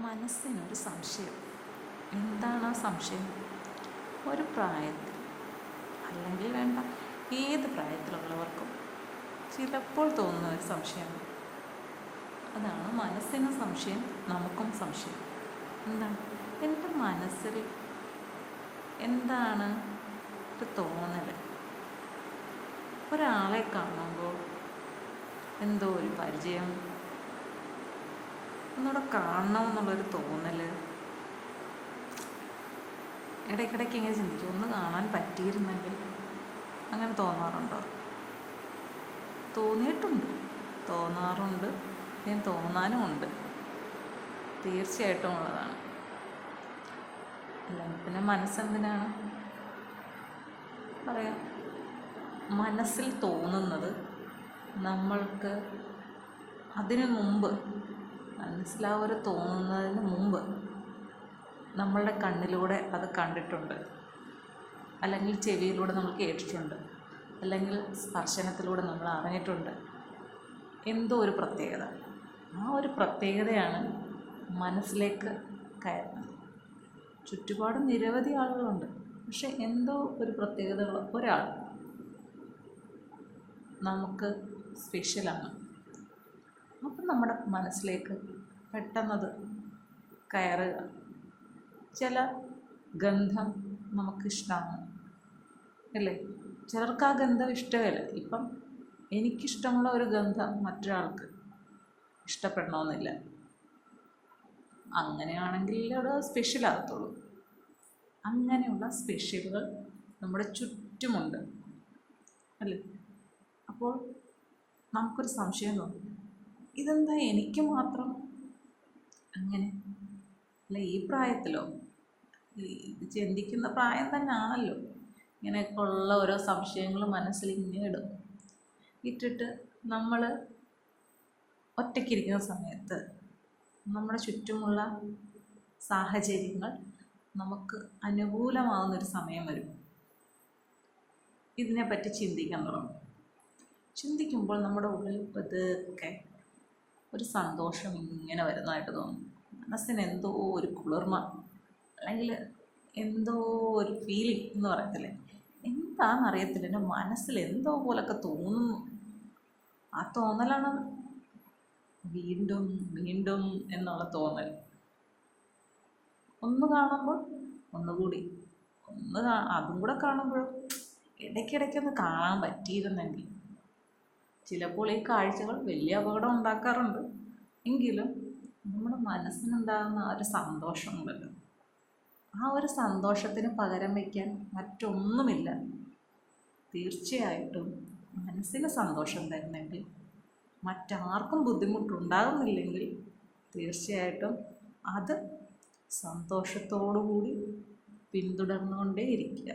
മനസ്സിനൊരു സംശയം. എന്താണ് ആ സംശയം? ഒരു പ്രായത്തിൽ അല്ലെങ്കിൽ വേണ്ട ഏത് പ്രായത്തിലുള്ളവർക്കും ചിലപ്പോൾ തോന്നുന്ന ഒരു സംശയമാണ്. അതാണ് മനസ്സിന് സംശയം നമുക്കും സംശയം. എന്താണ്? എന്റെ മനസ്സിൽ എന്താണ് ഒരു തോന്നൽ ഒരാളെ കാണുമ്പോൾ എന്തോ ഒരു പരിചയം ഒന്നുകൂടെ കാണണം എന്നുള്ളൊരു തോന്നൽ ഇടയ്ക്കിടയ്ക്ക് ഇങ്ങനെ ചിന്തിക്കും. ഒന്ന് കാണാൻ പറ്റിയിരുന്നെങ്കിൽ അങ്ങനെ തോന്നാറുണ്ടോ? തോന്നിയിട്ടുണ്ട്. തോന്നാറുണ്ട്. ഞാൻ തോന്നാനും ഉണ്ട് തീർച്ചയായിട്ടും ഉള്ളതാണ്. അല്ല പിന്നെ മനസ്സെന്തിനാണ്? പറയാം. മനസ്സിൽ തോന്നുന്നത് നമ്മൾക്ക് അതിനു മുമ്പ് മനസ്സിലാ ഒരു തോന്നുന്നതിന് മുമ്പ് നമ്മളുടെ കണ്ണിലൂടെ അത് കണ്ടിട്ടുണ്ട്. അല്ലെങ്കിൽ ചെവിയിലൂടെ നമ്മൾ കേട്ടിട്ടുണ്ട്. അല്ലെങ്കിൽ സ്പർശനത്തിലൂടെ നമ്മൾ അറിഞ്ഞിട്ടുണ്ട്. എന്തോ ഒരു പ്രത്യേകത. ആ ഒരു പ്രത്യേകതയാണ് മനസ്സിലേക്ക് കയറുന്നത്. ചുറ്റുപാട് നിരവധി ആളുകളുണ്ട്. പക്ഷെ എന്തോ ഒരു പ്രത്യേകതകൾ ഒരാൾ നമുക്ക് സ്പെഷ്യലാണ് അപ്പം നമ്മുടെ മനസ്സിലേക്ക് പെട്ടെന്നത് കയറുക. ചില ഗന്ധം നമുക്കിഷ്ടമാണ് അല്ലേ? ചിലർക്ക് ആ ഗന്ധം ഇഷ്ടമല്ല. ഇപ്പം എനിക്കിഷ്ടമുള്ള ഒരു ഗന്ധം മറ്റൊരാൾക്ക് ഇഷ്ടപ്പെടണമെന്നില്ല. അങ്ങനെയാണെങ്കിൽ അത് സ്പെഷ്യലാകത്തുള്ളൂ അങ്ങനെയുള്ള സ്പെഷ്യലുകൾ നമ്മുടെ ചുറ്റുമുണ്ട്. അല്ലേ? അപ്പോൾ നമുക്കൊരു സംശയം തോന്നും. ഇതെന്താ എനിക്ക് മാത്രം അങ്ങനെ. അല്ല ഈ പ്രായത്തിലോ? ഇത് ചിന്തിക്കുന്ന പ്രായം തന്നെ ആണല്ലോ. ഇങ്ങനെയൊക്കെ ഉള്ള ഓരോ സംശയങ്ങൾ മനസ്സിൽ ഇങ്ങനെ ഇടും. ഇട്ടിട്ട് നമ്മൾ ഒറ്റയ്ക്കിരിക്കുന്ന സമയത്ത് നമ്മുടെ ചുറ്റുമുള്ള സാഹചര്യങ്ങൾ നമുക്ക് അനുകൂലമാകുന്നൊരു സമയം വരും. ഇതിനെപ്പറ്റി ചിന്തിക്കാൻ തുടങ്ങും. ചിന്തിക്കുമ്പോൾ നമ്മുടെ ഉള്ളിൽ പതുക്കെ ഒരു സന്തോഷം ഇങ്ങനെ വരുന്നതായിട്ട് തോന്നും. മനസ്സിന് എന്തോ ഒരു കുളിർമ അല്ലെങ്കിൽ എന്തോ ഒരു ഫീലിംഗ് എന്ന് പറയത്തില്ലേ? എന്താണെന്നറിയത്തില്ല എന്റെ മനസ്സിൽ എന്തോ പോലൊക്കെ തോന്നുന്നു. ആ തോന്നലാണ് വീണ്ടും വീണ്ടും എന്നുള്ള തോന്നൽ. ഒന്ന് കാണുമ്പോൾ ഒന്നുകൂടി ഒന്ന് അതും കൂടെ കാണുമ്പോഴും ഇടയ്ക്കിടയ്ക്കൊന്ന് കാണാൻ പറ്റിയിരുന്നെങ്കിൽ ചിലപ്പോൾ ഈ കാഴ്ചകൾ വലിയ അപകടം ഉണ്ടാക്കാറുണ്ട്. എങ്കിലും നമ്മുടെ മനസ്സിനുണ്ടാകുന്ന ആ ഒരു സന്തോഷമുണ്ടല്ലോ ആ ഒരു സന്തോഷത്തിന് പകരം വയ്ക്കാൻ മറ്റൊന്നുമില്ല. തീർച്ചയായിട്ടും മനസ്സിന് സന്തോഷം തരുന്നെങ്കിൽ മറ്റാർക്കും ബുദ്ധിമുട്ടുണ്ടാകുന്നില്ലെങ്കിൽ തീർച്ചയായിട്ടും അത് സന്തോഷത്തോടു കൂടി പിന്തുടർന്നുകൊണ്ടേ ഇരിക്കുക